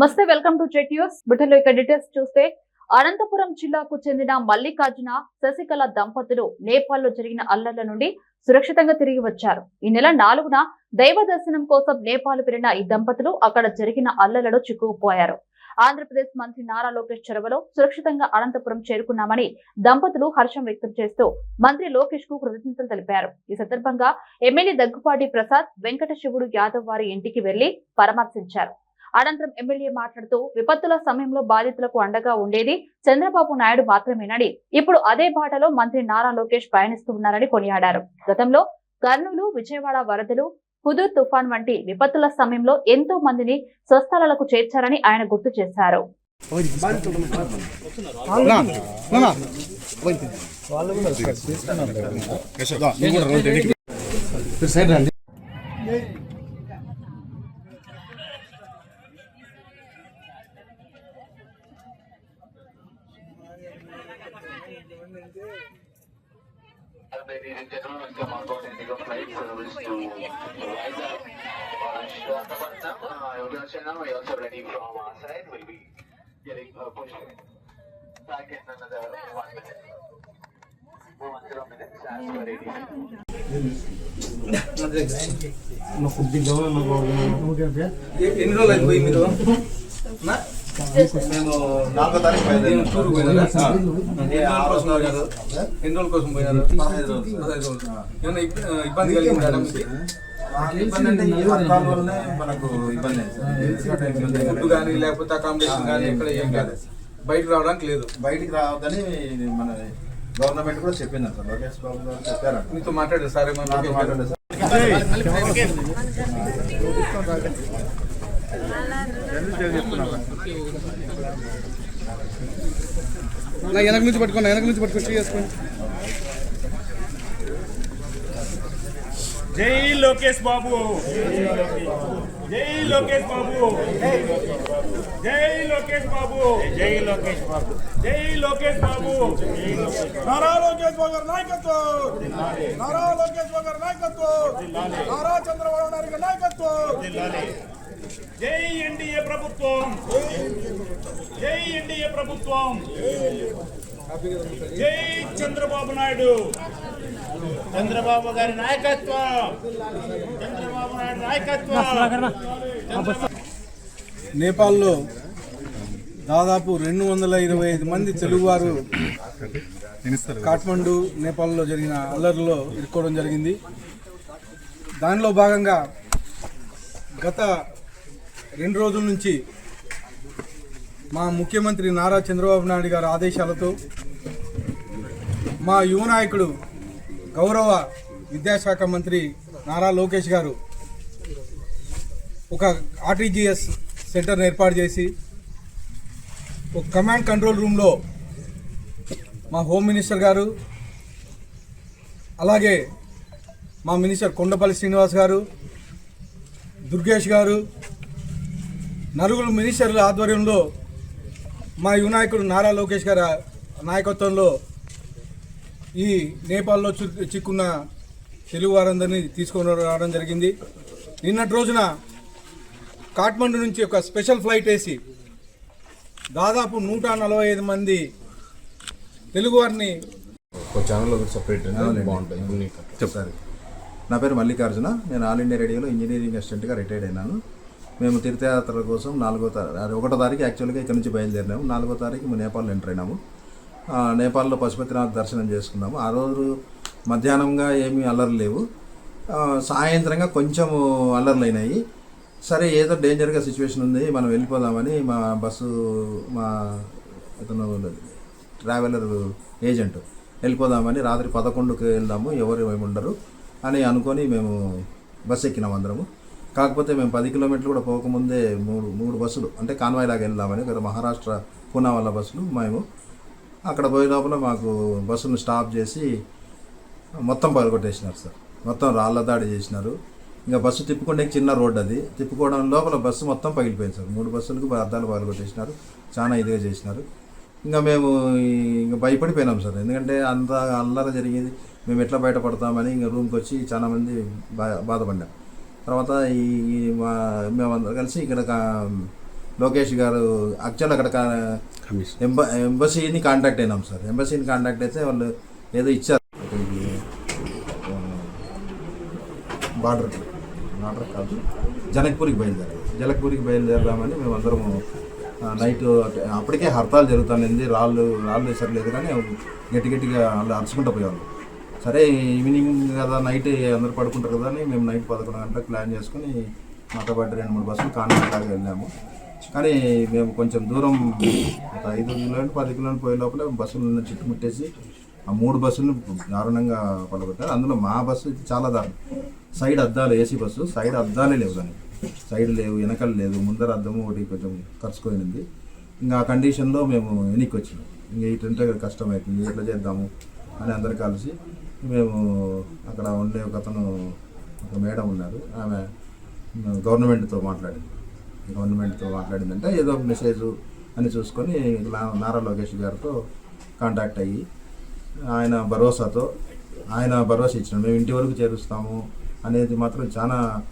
నమస్తే welcome to చెట్ news. బ్రిటన్లో ఇక డీటెయిల్స్ చూస్తే అనంతపురం జిల్లాకు చెందిన మల్లికార్జున శశికళ దంపతులు నేపాల్లో జరిగిన అల్లర్ల నుండి సురక్షితంగా తిరిగి వచ్చారు. ఈ నెల నాలుగున దైవ దర్శనం కోసం నేపాల్ వెళ్ళిన ఈ దంపతులు అక్కడ జరిగిన అల్లర్లలో చిక్కుకుపోయారు. ఆంధ్రప్రదేశ్ మంత్రి నారా లోకేష్ చొరవలో సురక్షితంగా అనంతపురం చేరుకున్నామని దంపతులు హర్షం వ్యక్తం చేస్తూ మంత్రి లోకేష్కు కృతజ్ఞతలు తెలిపారు. ఈ సందర్భంగా ఎమ్మెల్యే దగ్గుపాటి ప్రసాద్ వెంకట శివుడు యాదవ్ వారి ఇంటికి వెళ్ళి పరామర్శించారు. అనంతరం ఎమ్మెల్యే మాట్లాడుతూ విపత్తుల సమయంలో బాధితులకు అండగా ఉండేది చంద్రబాబు నాయుడు మాత్రమేనని ఇప్పుడు అదే బాటలో మంత్రి నారా లోకేష్ పయనిస్తున్నారని కొనియాడారు. గతంలో కర్నూలు విజయవాడ వరదలు హుదూర్ తుఫాన్ వంటి విపత్తుల సమయంలో ఎంతో మందిని స్వస్థలాలకు చేర్చారని ఆయన గుర్తు చేశారు. Ladies and gentlemen, welcome on board Indigo flight service to Vizag or Visakhapatnam. Uh, everyone should know we also ready from our side. We'll be getting uh, pushed back in another one minute. One zero minutes as we're ready. ఎన్ని రోజులు అయింది పోయి మీరు నా? మేము నాలుగో తారీఖు. Tour ఎన్ని ఆ. రోజుల కోసం రోజు ఎన్ని రోజుల కోసం పోయినారు? పదహైదు రోజులు. పదహైదు రోజులు. ఏమన్నా ఇబ్బ- ఇబ్బంది కలిగిందా మీకు? మాకు ఇబ్బంది అంటే ఈ వర్షాల వల్లనే మనకు ఇబ్బంది అయింది. ఫుడ్. కానీ లేకపోతే అకామిడేషన్ కానీ ఎక్కడ ఏం కాదు. బయటకు రావడానికి లేదు. బయటికి రావద్దని మన గవర్నమెంట్ కూడా చెప్పింది సార్ లోకేష్ బాబు గారు చెప్పారంట మీతో మాట్లాడారు సార్ మాట్లాడండి సార్. నా వెనక నుంచి పట్టుకోండి వెనక నుంచి పట్టుకొని చేసుకోండి జై లోకేష్ బాబు. జై లోకేష్ బాబు. జై లోకేష్ బాబు. జై లోకేష్ బాబు. జై లోకేష్ బాబు. నారా లోకేష్ బాబు గారి నాయకత్వం. నారా లోకేష్ బాబు గారి నాయకత్వం. నారా చంద్రబాబు నాయుడు గారి నాయకత్వం. జై ఎన్డీఏ ప్రభుత్వం. జై ఎన్డీఏ ప్రభుత్వం. జై చంద్రబాబు నాయుడు. చంద్రబాబు గారి నాయకత్వం. చంద్రబాబు నాయుడు నాయకత్వం. నేపాల్లో దాదాపు రెండు వందల ఇరవై ఐదు మంది తెలుగువారు కాఠ్మండు నేపాల్లో జరిగిన అల్లర్లో ఇరుక్కోవడం జరిగింది. దానిలో భాగంగా గత రెండు రోజుల నుంచి మా ముఖ్యమంత్రి నారా చంద్రబాబు నాయుడు గారి ఆదేశాలతో మా యువ నాయకుడు గౌరవ విద్యాశాఖ మంత్రి నారా లోకేష్ గారు ఒక ఆర్టీజీఎస్ సెంటర్ని ఏర్పాటు చేసి ఒక కమాండ్ కంట్రోల్ రూమ్లో మా హోమ్ మినిస్టర్ గారు అలాగే మా మినిస్టర్ కొండపల్లి శ్రీనివాస్ గారు దుర్గేష్ గారు నలుగురు మినిస్టర్ల ఆధ్వర్యంలో మా యువనాయకుడు నారా లోకేష్ గారి నాయకత్వంలో ఈ నేపాల్లో చిక్కున్న తెలుగు వారందరినీ తీసుకొని రావడం జరిగింది. నిన్నటి రోజున కాఠ్మండు నుంచి ఒక స్పెషల్ ఫ్లైట్ వేసి దాదాపు నూట నలభై ఐదు మంది తెలుగువారిని నా పేరు మల్లికార్జున. నేను ఆల్ ఇండియా రేడియోలో ఇంజనీరింగ్ అసిస్టెంట్గా రిటైర్డ్ అయినాను. మేము తీర్థయాత్ర కోసం నాలుగో తారీఖు ఒకటో తారీఖు యాక్చువల్గా ఇక్కడ నుంచి బయలుదేరినాము. నాలుగో తారీఖు మేము నేపాల్ ఎంటర్ అయినాము. నేపాల్లో పశుపతినాథ్ దర్శనం చేసుకున్నాము. ఆ రోజు మధ్యాహ్నంగా ఏమీ అల్లర్లు లేవు. సాయంత్రంగా కొంచెం అల్లర్లు అయినాయి సరే ఏదో డేంజర్గా సిచ్యువేషన్ ఉంది మనం వెళ్ళిపోదామని మా బస్సు మా అతను ట్రావెలర్ ఏజెంట్ వెళ్ళిపోదామని రాత్రి పదకొండుకి వెళ్దాము. ఎవరు ఏమి ఉండరు అని అనుకొని మేము బస్సు ఎక్కినాం అందరము. కాకపోతే మేము పది కిలోమీటర్లు కూడా పోకముందే మూడు మూడు బస్సులు అంటే కాన్వాయ్ లాగా వెళ్దామని ఒక మహారాష్ట్ర పూనా వల్ల బస్సులు మేము అక్కడ పోయే లోపల మాకు బస్సును స్టాప్ చేసి మొత్తం పగలగొట్టేసినారు సార్. మొత్తం రాళ్ళ దాడి చేసినారు. ఇంకా బస్సు తిప్పుకుంటే చిన్న రోడ్ అది. తిప్పుకోవడం లోపల బస్సు మొత్తం పగిలిపోయింది సార్. మూడు బస్సులకు అద్దాలు పగలగొట్టేసినారు. చాలా ఇదిగా చేసినారు. ఇంకా మేము ఇంకా భయపడిపోయినాం సార్. ఎందుకంటే అంత అల్లర జరిగేది. మేము ఎట్లా బయటపడతామని ఇంకా రూమ్కి వచ్చి చాలామంది బా బాధపడ్డాం. తర్వాత ఈ మేమందరం కలిసి ఇక్కడ లోకేష్ గారు యాక్చువల్ అక్కడ ఎంబ ఎంబసీని కాంటాక్ట్ అయినాం సార్. ఎంబసీని కాంటాక్ట్ అయితే వాళ్ళు ఏదో ఇచ్చారు. బార్డర్ బార్డర్ కాదు. జనక్పూర్కి బయలుదేరాం. జనక్పూర్కి బయలుదేరదామని మేమందరము నైట్ అప్పటికే హర్తాలు జరుగుతుంది రాళ్ళు రాళ్ళు వేసట్లేదు కానీ గట్టి గట్టిగా వాళ్ళు అరుచుకుంటూ పోయేవాళ్ళు. సరే ఈవినింగ్ కదా నైట్ అందరు పడుకుంటారు కదా అని మేము నైట్ పదకొండు గంటలకు ప్లాన్ చేసుకుని మాతో పాటు రెండు మూడు బస్సులు కాన్వెంట్ వెళ్ళాము. కానీ మేము కొంచెం దూరం ఒక ఐదు కిలోమీటర్ పది కిలోమీటర్ పోయే లోపల బస్సులను చుట్టుముట్టేసి ఆ మూడు బస్సులను దారుణంగా పడగొట్టారు అందులో మా బస్సు చాలా దారుణం. సైడ్ అద్దాలు ఏసీ బస్సు సైడ్ అద్దాలే లేవు దానికి. సైడ్ లేవు వెనకాల లేదు ముందర అద్దము ఒకటి కొంచెం ఖర్చుకోయింది ఇంకా ఆ కండిషన్లో మేము వెనక్కి వచ్చినాం. ఇంకా ఈ కష్టం అవుతుంది ఎట్లా చేద్దాము అని అందరు కలిసి మేము అక్కడ ఉండే ఒక అతను ఒక మేడం ఉన్నారు. ఆమె గవర్నమెంట్తో మాట్లాడింది. గవర్నమెంట్తో మాట్లాడిందంటే ఏదో ఒక మెసేజ్ అని చూసుకొని నా- నారా లోకేష్ గారితో కాంటాక్ట్ అయ్యి ఆయన భరోసాతో ఆయన భరోసా ఇచ్చిన మేము ఇంటి వరకు చేరుస్తాము అనేది మాత్రం చాలా